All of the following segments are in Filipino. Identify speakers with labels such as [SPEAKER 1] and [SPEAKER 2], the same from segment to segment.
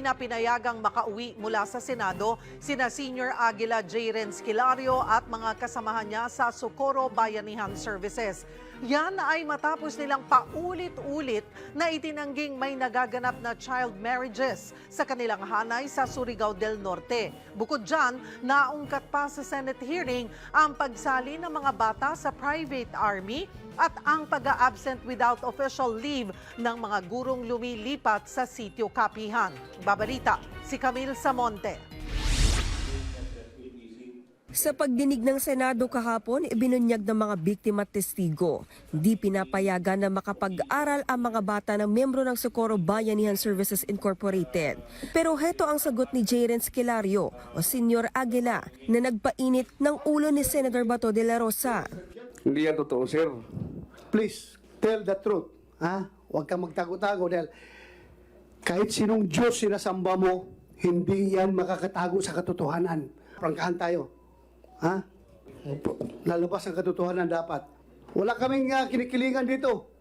[SPEAKER 1] na pinayagang makauwi mula sa Senado sina Senior Aguila J. Renz Kilario at mga kasamahan niya sa Socorro Bayanihan Services. Yan ay matapos nilang paulit-ulit na itinangging may nagaganap na child marriages sa kanilang hanay sa Surigao del Norte. Bukod dyan, naungkat pa sa Senate hearing ang pagsali ng mga bata sa private army at ang pag-absent without official leave ng mga gurong lumilipat sa sitio Kapihan. Babalita, si Camille Samonte.
[SPEAKER 2] Sa pagdinig ng Senado kahapon, ibinunyag ng mga biktima at testigo. Hindi pinapayagan na makapag-aral ang mga bata ng membro ng Socorro Bayanihan Services Incorporated. Pero heto ang sagot ni Jaren Skilario o Senyor Aguila na nagpainit ng ulo ni Senator Bato de la Rosa.
[SPEAKER 3] Hindi yan totoo, sir.
[SPEAKER 4] please tell the truth. Ha? Huwag kang magtago-tago dahil kahit sinong Diyos sinasamba mo, hindi yan makakatago sa katotohanan. Prangkahan tayo. Ha? Lalabas ang katotohanan dapat. Wala kaming uh, kinikilingan dito.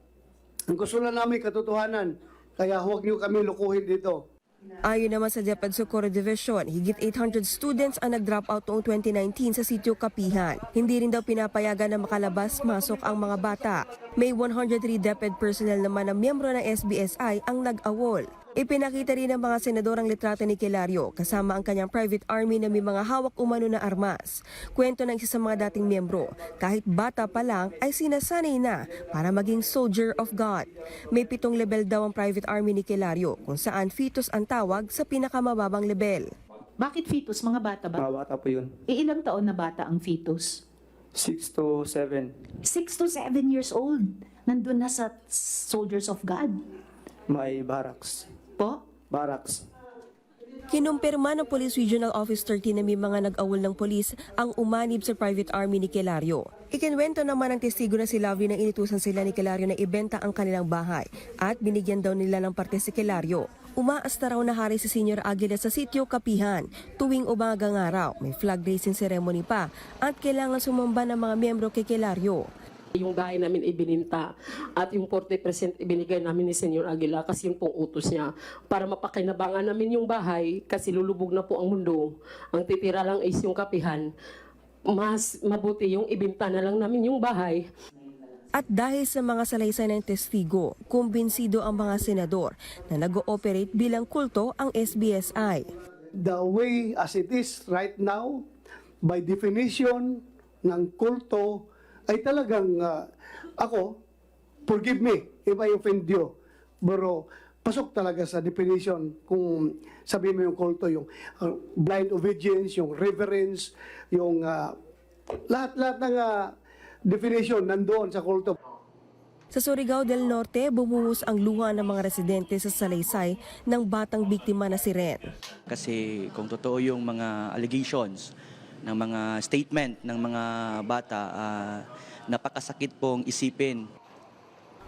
[SPEAKER 4] Ang gusto na namin katotohanan. Kaya huwag niyo kami lukuhin dito.
[SPEAKER 2] Ayon naman sa DepEd Socorro Division, higit 800 students ang nag-drop out noong 2019 sa sitio Kapihan. Hindi rin daw pinapayagan na makalabas-masok ang mga bata. May 103 DepEd personnel naman na miyembro ng SBSI ang nag-awol. Ipinakita rin ng mga senador ang litrato ni Kilario kasama ang kanyang private army na may mga hawak umano na armas. Kwento ng isa sa mga dating miyembro, kahit bata pa lang ay sinasanay na para maging soldier of God. May pitong level daw ang private army ni Kilario kung saan fetus ang tawag sa pinakamababang level.
[SPEAKER 5] Bakit fetus? Mga bata ba?
[SPEAKER 3] Mga bata po yun.
[SPEAKER 5] E ilang taon na bata ang fetus?
[SPEAKER 3] 6 to 7.
[SPEAKER 5] 6 to 7 years old. Nandun na sa Soldiers of God.
[SPEAKER 3] May barracks.
[SPEAKER 5] Po?
[SPEAKER 3] Barracks.
[SPEAKER 2] Kinumpirma ng Police Regional Office 30 na may mga nag-awol ng polis ang umanib sa private army ni Kilario. Ikinwento naman ng testigo na si Lavi na inutusan sila ni Kilario na ibenta ang kanilang bahay at binigyan daw nila ng parte si Kilario. Umaasta raw na hari si Senior Aguila sa sitio Kapihan. Tuwing umagang araw, may flag raising ceremony pa at kailangan sumamba ng mga miyembro kay Kilario.
[SPEAKER 6] Yung bahay namin ibininta at yung 40% ibinigay namin ni Senyor Aguila kasi yung pong utos niya para mapakinabangan namin yung bahay kasi lulubog na po ang mundo. Ang titira lang is yung kapihan. Mas mabuti yung ibinta na lang namin yung bahay
[SPEAKER 2] At dahil sa mga salaysay ng testigo, kumbinsido ang mga senador na nag-ooperate bilang kulto ang SBSI.
[SPEAKER 4] The way as it is right now, by definition ng kulto, ay talagang ah, ako, forgive me if I offend you, pero pasok talaga sa definition kung sabihin mo yung kulto, yung ah, blind obedience, yung reverence, yung ah, lahat-lahat ng ah, definition nandoon sa kulto.
[SPEAKER 2] Sa Surigao del Norte, bumuhos ang luha ng mga residente sa salaysay ng batang biktima na si Ren.
[SPEAKER 7] Kasi kung totoo yung mga allegations ng mga statement ng mga bata, ah, napakasakit pong isipin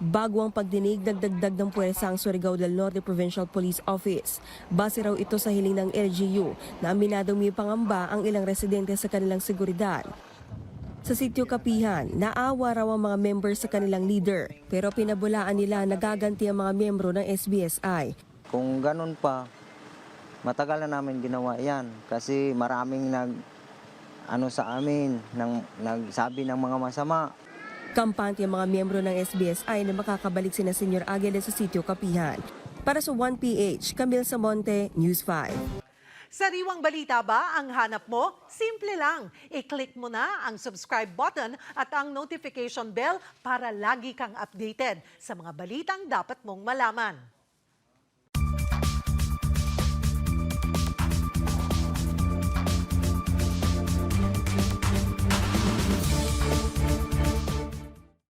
[SPEAKER 2] Bago ang pagdinig, nagdagdag ng puwersa ang Surigao del Norte Provincial Police Office. Base raw ito sa hiling ng LGU na aminadong may pangamba ang ilang residente sa kanilang seguridad. Sa sitio Kapihan, naawa raw ang mga members sa kanilang leader pero pinabulaan nila nagaganti ang mga membro ng SBSI.
[SPEAKER 8] Kung ganun pa, matagal na namin ginawa yan kasi maraming nag ano sa amin, nang, nagsabi ng mga masama.
[SPEAKER 2] Kampante ang mga miyembro ng SBSI na makakabalik sina Senyor Aguila sa sitio Kapihan. Para sa 1PH, Camille Samonte, News 5.
[SPEAKER 1] Sariwang balita ba ang hanap mo? Simple lang. I-click mo na ang subscribe button at ang notification bell para lagi kang updated sa mga balitang dapat mong malaman.